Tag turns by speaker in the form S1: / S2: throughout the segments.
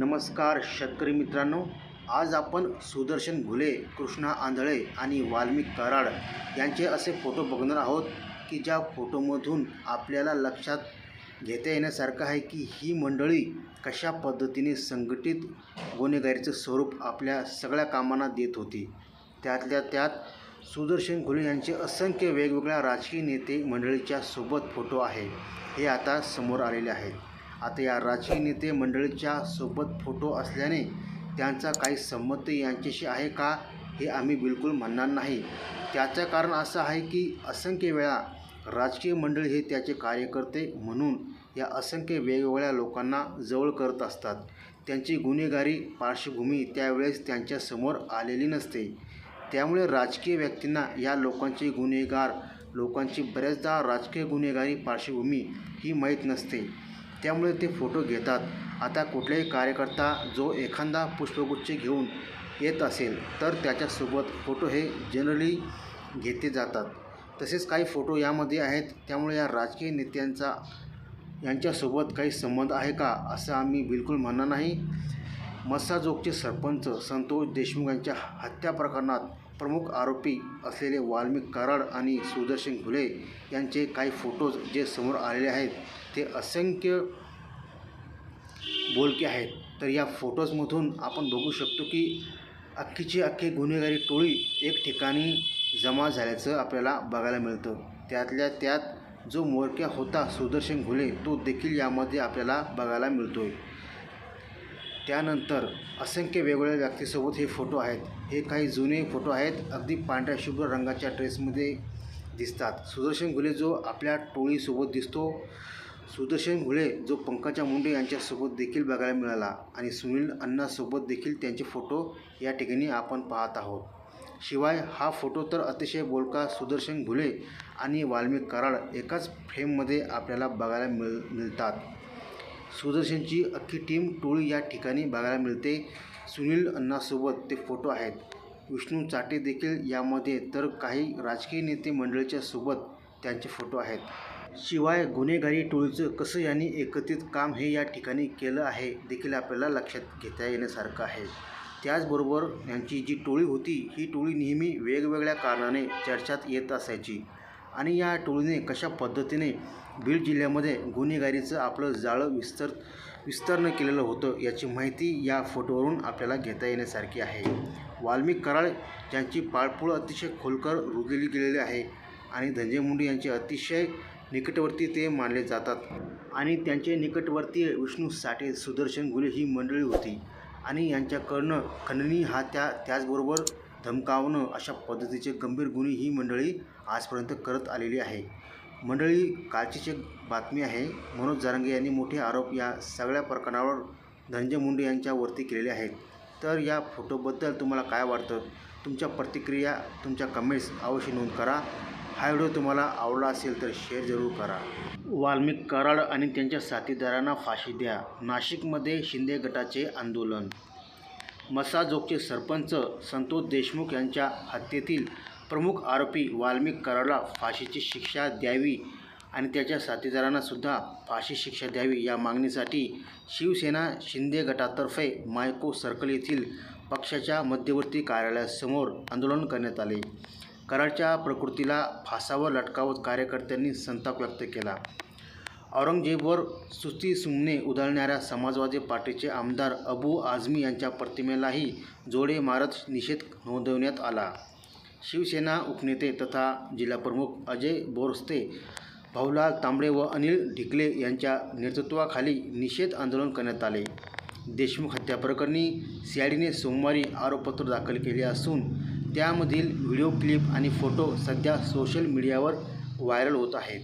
S1: नमस्कार शेतकरी मित्रांनो आज आपण सुदर्शन घुले कृष्णा आंधळे आणि वाल्मिक कराड यांचे असे फोटो बघणार आहोत की ज्या फोटोमधून आपल्याला लक्षात घेता येण्यासारखं आहे की ही मंडळी कशा पद्धतीने संघटित गुन्हेगारीचं स्वरूप आपल्या सगळ्या कामांना देत होती. त्यातल्या त्यात सुदर्शन घुले यांचे असंख्य वेगवेगळ्या राजकीय नेते मंडळीच्या सोबत फोटो आहे. हे आता समोर आलेले आहेत. आता या राजकीय नेते मंडळीच्या सोबत फोटो असल्याने त्यांचा काही संमत यांच्याशी आहे का हे आम्ही बिलकुल म्हणणार नाही. त्याचं कारण असं आहे की असंख्य वेळा राजकीय मंडळी हे त्याचे कार्यकर्ते म्हणून या असंख्य वेगवेगळ्या लोकांना जवळ करत असतात. त्यांची गुन्हेगारी पार्श्वभूमी त्यावेळेस त्यांच्यासमोर आलेली नसते. त्यामुळे राजकीय व्यक्तींना या लोकांचे गुन्हेगार लोकांची बऱ्याचदा राजकीय गुन्हेगारी पार्श्वभूमी ही माहीत नसते. त्यामुळे ते फोटो घेतात. आता कुठलाही कार्यकर्ता जो एखादा पुष्पगुच्छ घेऊन येत असेल तर त्याच्यासोबत फोटो हे जनरली घेतले जातात. तसेच काही फोटो यामध्ये आहेत त्यामुळे या राजकीय नेत्यांचा यांच्यासोबत काही संबंध आहे का असं आम्ही बिलकुल म्हणणार नाही. मस्साजोगचे सरपंच संतोष देशमुख यांच्या हत्या प्रकरणात प्रमुख आरोपी असलेले वाल्मिक कराड आणि सुदर्शन घुले यांचे काही फोटोज जे समोर आलेले आहेत ते असंख्य बोलके आहेत. तर या फोटोजमधून आपण बघू शकतो की अख्खीची अख्खी गुन्हेगारी टोळी एक ठिकाणी जमा झाल्याचं आपल्याला बघायला मिळतं. त्यातल्या त्यात जो मोरक्या होता सुदर्शन घुले तो देखील यामध्ये आपल्याला बघायला मिळतो आहे त्यानंतर असंख्य वेगवेगळ्या व्यक्तीसोबत हे फोटो आहेत. हे काही जुने फोटो आहेत. अगदी पांढऱ्या शुभ्र रंगाच्या ड्रेसमध्ये दिसतात. सुदर्शन घुले जो आपल्या टोळीसोबत दिसतो. सुदर्शन घुले जो पंकजा मुंडे यांच्यासोबत देखील बघायला मिळाला आणि सुनील अण्णासोबत देखील त्यांचे फोटो या ठिकाणी आपण पाहत आहोत. शिवाय हा फोटो तर अतिशय बोलका सुदर्शन घुले आणि वाल्मिक कराड एकाच फ्रेममध्ये आपल्याला बघायला मिळ मिळतात. सुदर्शनची अख्खी टीम टोळी या ठिकाणी बघायला मिळते. सुनील अण्णासोबत ते फोटो आहेत. विष्णू चाटे देखील यामध्ये तर काही राजकीय नेते मंडळीच्या सोबत त्यांचे फोटो आहेत. शिवाय गुन्हेगारी टोळीचं कसं यांनी एकत्रित काम हे या ठिकाणी केलं आहे देखील आपल्याला लक्षात घेता येण्यासारखं आहे. त्याचबरोबर यांची जी टोळी होती ही टोळी नेहमी वेगवेगळ्या कारणाने चर्चात येत असायची. आणि या टोळीने कशा पद्धतीने बीड जिल्ह्यामध्ये गुन्हेगारीचं आपलं जाळं विस्तर विस्तारणं केलेलं होतं याची माहिती या फोटोवरून आपल्याला घेता येण्यासारखी आहे. वाल्मिक कराळ ज्यांची पाळपुळ अतिशय खोलकर रुजलेली गेलेली आहे आणि धनंजय मुंडे यांचे अतिशय निकटवर्ती ते मानले जातात. आणि त्यांचे निकटवर्ती विष्णू साठे सुदर्शन गुले ही मंडळी होती आणि यांच्याकडनं खंडणी हा त्या त्याचबरोबर धमकावणं अशा पद्धतीचे गंभीर गुन्हे ही मंडळी आजपर्यंत करत आलेली आहे. मंडळी कालचीच एक बातमी आहे मनोज जारंगे यांनी मोठे आरोप या सगळ्या प्रकरणावर धनंजय मुंडे यांच्यावरती केलेले आहेत. तर या फोटोबद्दल तुम्हाला काय वाटतं? तुमच्या प्रतिक्रिया तुमच्या कमेंट्स अवश्य नोंद करा. हा व्हिडिओ तुम्हाला आवडला असेल तर शेअर जरूर करा. वाल्मिक कराड आणि त्यांच्या साथीदारांना फाशी द्या. नाशिकमध्ये शिंदे गटाचे आंदोलन. मसाजोगचे सरपंच संतोष देशमुख यांच्या हत्येतील प्रमुख आरोपी वाल्मिक कराडला फाशीची शिक्षा द्यावी आणि त्याच्या साथीदारांनासुद्धा फाशी शिक्षा द्यावी या मागणीसाठी शिवसेना शिंदे गटातर्फे मायको सर्कल येथील पक्षाच्या मध्यवर्ती कार्यालयासमोर आंदोलन करण्यात आले. कराडच्या प्रकृतीला फासावर लटकावत कार्यकर्त्यांनी संताप व्यक्त केला. औरंगजेबवर सुस्ती सुमने उधळणाऱ्या समाजवादी पार्टीचे आमदार अबू आझमी यांच्या प्रतिमेलाही जोडे मारत निषेध नोंदवण्यात आला. शिवसेना उपनेते तथा जिल्हाप्रमुख अजय बोरस्ते भाऊलाल तांबडे व अनिल ढिकले यांच्या नेतृत्वाखाली निषेध आंदोलन करण्यात आले. देशमुख हत्याप्रकरणी सी आय डीने सोमवारी आरोपपत्र दाखल केले असून त्यामधील व्हिडिओ क्लिप आणि फोटो सध्या सोशल मीडियावर व्हायरल होत आहेत.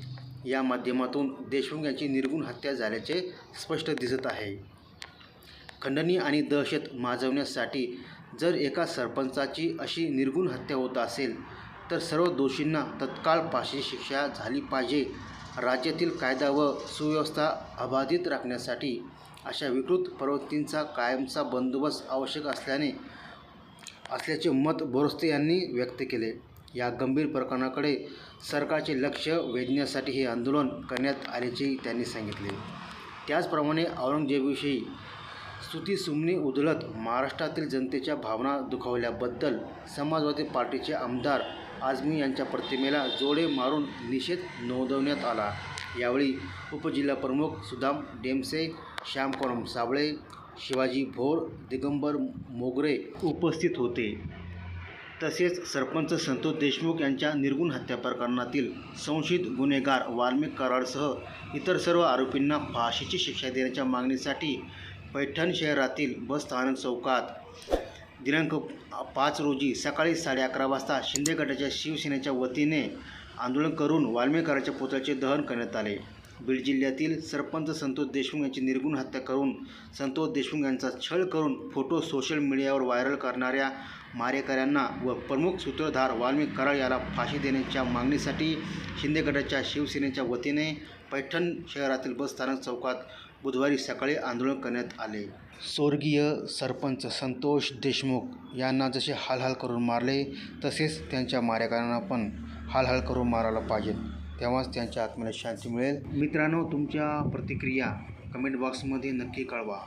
S1: या माध्यमातून देशमुख यांची निर्गुण हत्या झाल्याचे स्पष्ट दिसत आहे. खंडणी आणि दहशत माजवण्यासाठी जर एका सरपंचाची अशी निर्गुण हत्या होत असेल तर सर्व दोषींना तत्काळ फाशी शिक्षा झाली पाहिजे. राज्यातील कायदा व सुव्यवस्था अबाधित राखण्यासाठी अशा विकृत प्रवृत्तींचा कायमचा बंदोबस्त आवश्यक असल्याने असल्याचे मत बोरस्ते यांनी व्यक्त केले. या गंभीर प्रकरणाकडे सरकारचे लक्ष वेधण्यासाठी हे आंदोलन करण्यात आल्याचेही त्यांनी सांगितले. त्याचप्रमाणे औरंगजेबविषयी स्तुती सुमनी उधळत महाराष्ट्रातील जनतेच्या भावना दुखावल्याबद्दल समाजवादी पार्टीचे आमदार आझमी यांच्या प्रतिमेला जोडे मारून निषेध नोंदवण्यात आला. यावेळी उपजिल्हाप्रमुख सुदाम डेमसे श्यामकोरम साबळे शिवाजी भोर दिगंबर मोगरे उपस्थित होते. तसेच सरपंच संतोष देशमुख यांच्या निर्गुण हत्या प्रकरणातील संशयित गुन्हेगार वाल्मिक कराडसह इतर सर्व आरोपींना फाशीची शिक्षा देण्याच्या मागणीसाठी पैठण शहरातील बस स्थानक चौकात दिनांक पाच रोजी सकाळी साडे अकरा वाजता शिंदे गटाच्या शिवसेनेच्या वतीने आंदोलन करून वाल्मिकाराच्या पुतळ्याचे दहन करण्यात आले. बीड जिल्ह्यातील सरपंच संतोष देशमुख यांची निर्गुण हत्या करून संतोष देशमुख यांचा छळ करून फोटो सोशल मीडियावर व्हायरल करणाऱ्या मारेकऱ्यांना व प्रमुख सूत्रधार वाल्मिक कराळ याला फाशी देण्याच्या मागणीसाठी शिंदे गटाच्या शिवसेनेच्या वतीने पैठण शहरातील बस स्थानक चौकात बुधवारी सकाळी आंदोलन करण्यात आले. स्वर्गीय सरपंच संतोष देशमुख यांना जसे हालहाल करून मारले तसेच त्यांच्या मारेकऱ्यांना पण हालहाल करून मारायला पाहिजे. तेव्हाच त्यांच्या आत्म्याला शांती मिळेल. मित्रांनो तुमच्या प्रतिक्रिया कमेंट बॉक्समध्ये नक्की कळवा.